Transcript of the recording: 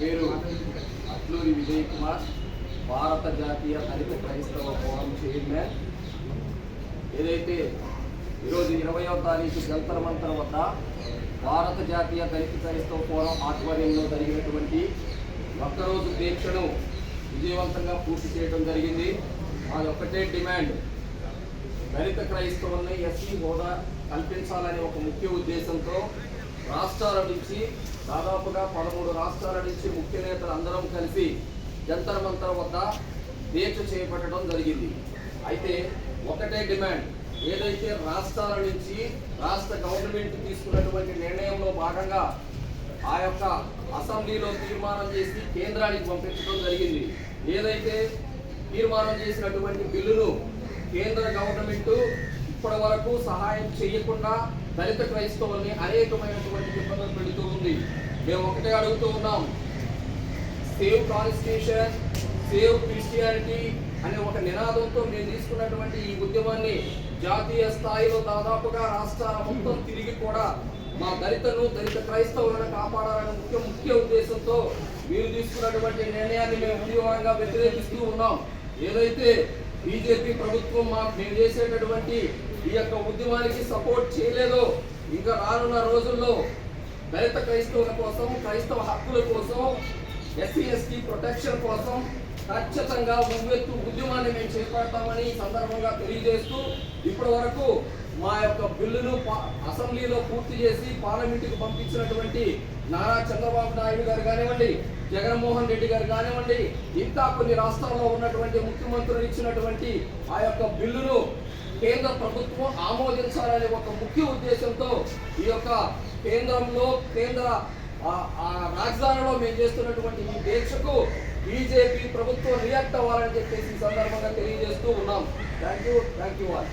పేరు అట్లూరి విజయ్ కుమార్ భారత జాతీయ దళిత క్రైస్తవ ఫోరం చైర్మన్. ఏదైతే ఈరోజు ఇరవయో తారీఖు జంతర్ మంతర్ వద్ద భారత జాతీయ దళిత క్రైస్తవ ఫోరం ఆధ్వర్యంలో జరిగినటువంటి ఒక్కరోజు దీక్షను విజయవంతంగా పూర్తి చేయడం జరిగింది. అది ఒక్కటే డిమాండ్. దళిత క్రైస్తవుల్ని ఎస్సీ హోదా కల్పించాలనే ఒక ముఖ్య ఉద్దేశంతో రాష్ట్రాల నుంచి దాదాపుగా పదమూడు రాష్ట్రాల నుంచి ముఖ్య నేతలు అందరం కలిసి జంతర్ మంతర్ వద్ద దీక్ష చేపట్టడం జరిగింది. అయితే ఒకటే డిమాండ్ ఏదైతే రాష్ట్రాల నుంచి రాష్ట్ర గవర్నమెంట్ తీసుకున్నటువంటి నిర్ణయంలో భాగంగా ఆ యొక్క అసెంబ్లీలో తీర్మానం చేసి కేంద్రానికి పంపించడం జరిగింది. ఏదైతే తీర్మానం చేసినటువంటి బిల్లును కేంద్ర గవర్నమెంట్ ఇప్పటి వరకు సహాయం చేయకుండా దళిత క్రైస్తవుల్ని అనేకమైనటువంటి ఇబ్బందులు పెడుతూ ఉంది. మేము ఒకటే అడుగుతూ ఉన్నాం. సేవ్ కాన్స్టిట్యూషన్ సేవ్ క్రిస్టియానిటీ అనే ఒక నినాదంతో మేము తీసుకున్నటువంటి ఈ ఉద్యమాన్ని జాతీయ స్థాయిలో దాదాపుగా రాష్ట్రాల మొత్తం తిరిగి కూడా మా దళితను దళిత క్రైస్తవులను కాపాడాలనే ముఖ్య ముఖ్య ఉద్దేశంతో మీరు తీసుకున్నటువంటి నిర్ణయాన్ని మేము తీవ్రంగా వ్యతిరేకిస్తూ ఉన్నాం. ఏదైతే బీజేపీ ప్రభుత్వం మా మేము చేసేటటువంటి ఈ యొక్క ఉద్యమానికి సపోర్ట్ చేయలేదో. ఇంకా రానున్న రోజుల్లో దళిత క్రైస్తవుల కోసం క్రైస్తవ హక్కుల కోసం ఎస్సీ ఎస్టీ ప్రొటెక్షన్ కోసం ఖచ్చితంగా ఉవ్వెత్తు ఉద్యమాన్ని మేము చేపడతామని ఈ సందర్భంగా తెలియజేస్తూ ఇప్పటి వరకు మా యొక్క బిల్లును అసెంబ్లీలో పూర్తి చేసి పార్లమెంటుకు పంపించినటువంటి నారా చంద్రబాబు నాయుడు గారు కానివ్వండి జగన్మోహన్ రెడ్డి గారు కానివ్వండి ఇంకా కొన్ని రాష్ట్రాల్లో ఉన్నటువంటి ముఖ్యమంత్రులు ఇచ్చినటువంటి ఆ యొక్క బిల్లును కేంద్ర ప్రభుత్వం ఆమోదించాలనే ఒక ముఖ్య ఉద్దేశంతో ఈ యొక్క కేంద్రంలో కేంద్ర ఆ- రాజధానిలో మేము చేస్తున్నటువంటి ఈ దీక్షకు బీజేపీ ప్రభుత్వం రియాక్ట్ అవ్వాలని చెప్పేసి సందర్భంగా తెలియజేస్తూ ఉన్నాం. Thank you thank you all